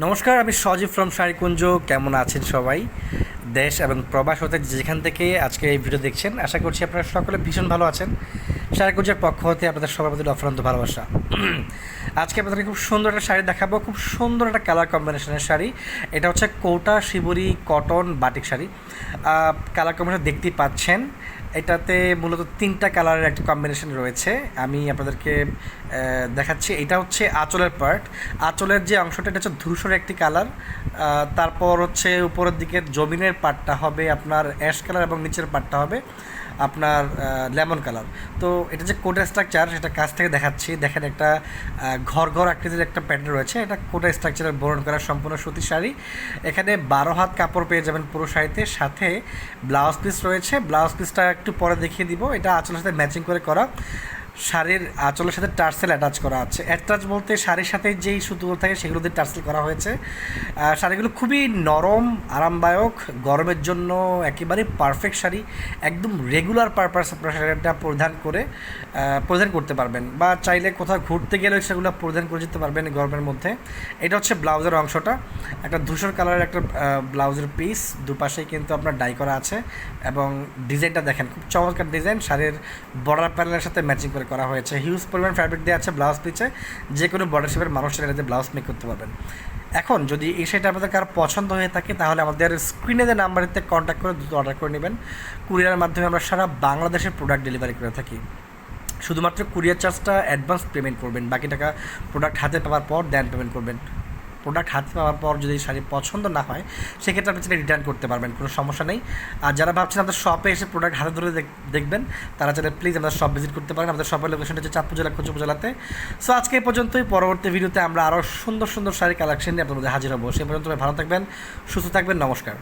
নমস্কার, আমি সজীব ফ্রম শাড়িকুঞ্জ। কেমন আছেন সবাই? দেশ এবং প্রবাস হতে যেখান থেকে আজকে এই ভিডিও দেখছেন, আশা করছি আপনারা সকলে ভীষণ ভালো আছেন। শাড়িকুঞ্জের পক্ষ হতে আপনাদের সবার প্রতি অফরন্ত ভালোবাসা। আজকে আপনাদেরকে খুব সুন্দর একটা শাড়ি দেখাবো, খুব সুন্দর একটা কালার কম্বিনেশনের শাড়ি। এটা হচ্ছে Kota shibori cotton batik sari. Colour combination দেখতেই পাচ্ছেন। এটাতে মূলত তিনটা কালারের একটা কম্বিনেশন রয়েছে। আমি আপনাদেরকে দেখাচ্ছি। এটা হচ্ছে আঁচলের পার্ট আঁচলের যে অংশটা, এটা হচ্ছে ধূসর একটি কালার তারপর হচ্ছে উপরের দিকে জমিনের পার্টটা হবে আপনার অ্যাশ কালার এবং নিচের পার্টটা হবে আপনার লেমন কালার তো এটা যে কোটা স্ট্রাকচার সেটা কাছ থেকে দেখাচ্ছি। দেখেন একটা ঘর ঘর আকৃতির একটা প্যাটার্ন রয়েছে। এটা কোটা স্ট্রাকচারের বরণ করা সম্পূর্ণ সুতির শাড়ি। এখানে বারো হাত কাপড় পেয়ে যাবেন পুরো শাড়িতে। সাথে ব্লাউজ পিস রয়েছে। ব্লাউজ পিসটা একটু পরে দেখিয়ে দিব। এটা আচলের সাথে ম্যাচিং করে করা। শাড়ির আঁচলের সাথে টার্সেল অ্যাটাচ করা আছে। অ্যাটাচ বলতে শাড়ির সাথে যেই সুতোগুলো থাকে সেগুলো দিয়ে টার্সেল করা হয়েছে। শাড়িগুলো খুবই নরম, আরামদায়ক, গরমের জন্য একেবারে পারফেক্ট শাড়ি। একদম রেগুলার পারপাস আপনার শাড়িটা পরিধান করে পরিধান করতে পারবেন। বা চাইলে কোথাও ঘুরতে গেলে সেগুলো পরিধান করে যেতে পারবেন গরমের মধ্যে। এটা হচ্ছে ব্লাউজের অংশটা। একটা ধূসর কালারের একটা ব্লাউজের পিস দুপাশেই কিন্তু আপনার ডাই করা আছে এবং ডিজাইনটা দেখেন, খুব চমৎকার ডিজাইন শাড়ির বর্ডার প্যানেলের সাথে ম্যাচিং করে করা হয়েছে। হিউজ পরিমাণ ফ্যাব্রিক দেওয়া আছে ব্লাউজ পিছে যে কোনো বর্ডার শেপের মানুষের এটাতে ব্লাউজ মেক করতে পারবেন। এখন যদি এই শাড়িটা আপনাদের কারও পছন্দ হয়ে থাকে, তাহলে আমাদের স্ক্রিনে যে নাম্বারেতে কন্ট্যাক্ট করে দ্রুত অর্ডার করে নেবেন। কুরিয়ারের মাধ্যমে আমরা সারা বাংলাদেশের প্রোডাক্ট ডেলিভারি করে থাকি। শুধুমাত্র কুরিয়ার চার্জটা অ্যাডভান্স পেমেন্ট করবেন, বাকি টাকা প্রোডাক্ট হাতে পাওয়ার পর দেন পেমেন্ট করবেন। প্রোডাক্ট হাতে পাওয়ার পর যদি শাড়ি পছন্দ না হয়, সেক্ষেত্রে আপনি সেটা রিটার্ন করতে পারবেন, কোনো সমস্যা নেই। আর যারা ভাবছেন আমাদের শপে এসে প্রোডাক্ট হাতে ধরে দেখবেন, তারা চাইলে প্লিজ আমাদের শপ ভিজিট করতে পারেন। আমাদের শপের লোকেশনটা হচ্ছে চাঁদপুর জেলা কোচ জেলাতে সো আজকে এই পর্যন্তই। পরবর্তী ভিডিওতে আমরা আরও সুন্দর সুন্দর শাড়ি কালেকশন নিয়ে আপনাদের হাজির হব। সে পর্যন্ত ভালো থাকবেন, সুস্থ থাকবেন, নমস্কার।